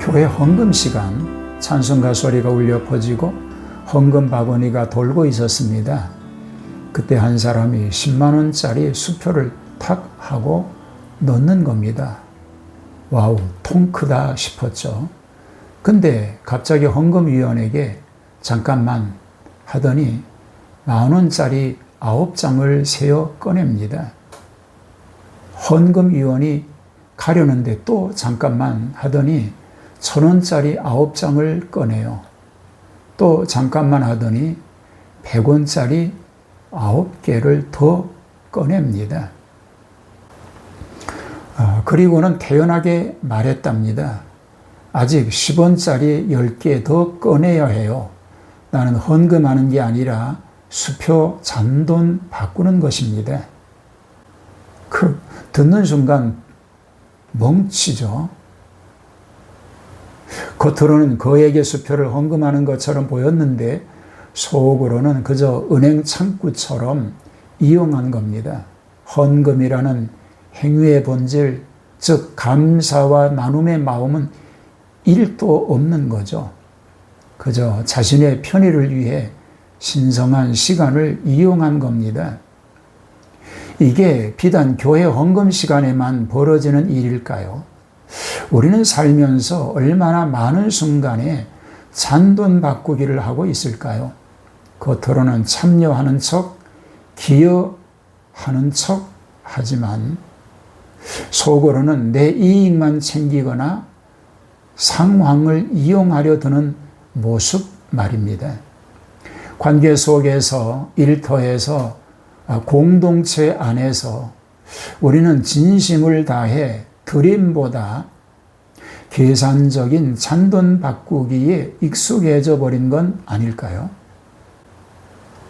교회 헌금 시간 찬송가 소리가 울려 퍼지고 헌금 바구니가 돌고 있었습니다. 그때 한 사람이 10만 원짜리 수표를 탁 하고 넣는 겁니다. 와우, 통 크다 싶었죠. 근데 갑자기 헌금위원에게 잠깐만 하더니 만 원짜리 아홉 장을 세어 꺼냅니다. 헌금위원이 가려는데 또 잠깐만 하더니 천 원짜리 아홉 장을 꺼내요. 또 잠깐만 하더니 백 원짜리 아홉 개를 더 꺼냅니다. 아, 그리고는 태연하게 말했답니다. 아직 10원짜리 10개 더 꺼내야 해요. 나는 헌금하는 게 아니라 수표 잔돈 바꾸는 것입니다. 그 듣는 순간 멍치죠. 겉으로는 그에게 수표를 헌금하는 것처럼 보였는데 속으로는 그저 은행 창구처럼 이용한 겁니다. 헌금이라는 행위의 본질, 즉 감사와 나눔의 마음은 일도 없는 거죠. 그저 자신의 편의를 위해 신성한 시간을 이용한 겁니다. 이게 비단 교회 헌금 시간에만 벌어지는 일일까요? 우리는 살면서 얼마나 많은 순간에 잔돈 바꾸기를 하고 있을까요? 겉으로는 참여하는 척, 기여하는 척 하지만 속으로는 내 이익만 챙기거나 상황을 이용하려 드는 모습 말입니다. 관계 속에서 일터에서 공동체 안에서 우리는 진심을 다해 드림보다 계산적인 잔돈 바꾸기에 익숙해져 버린 건 아닐까요?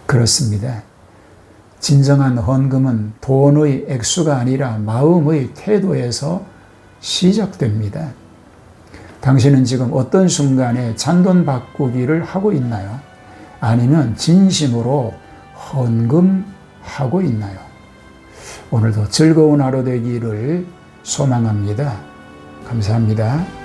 그렇습니다. 진정한 헌금은 돈의 액수가 아니라 마음의 태도에서 시작됩니다. 당신은 지금 어떤 순간에 잔돈 바꾸기를 하고 있나요? 아니면 진심으로 헌금 하고 있나요? 오늘도 즐거운 하루 되기를 소망합니다. 감사합니다.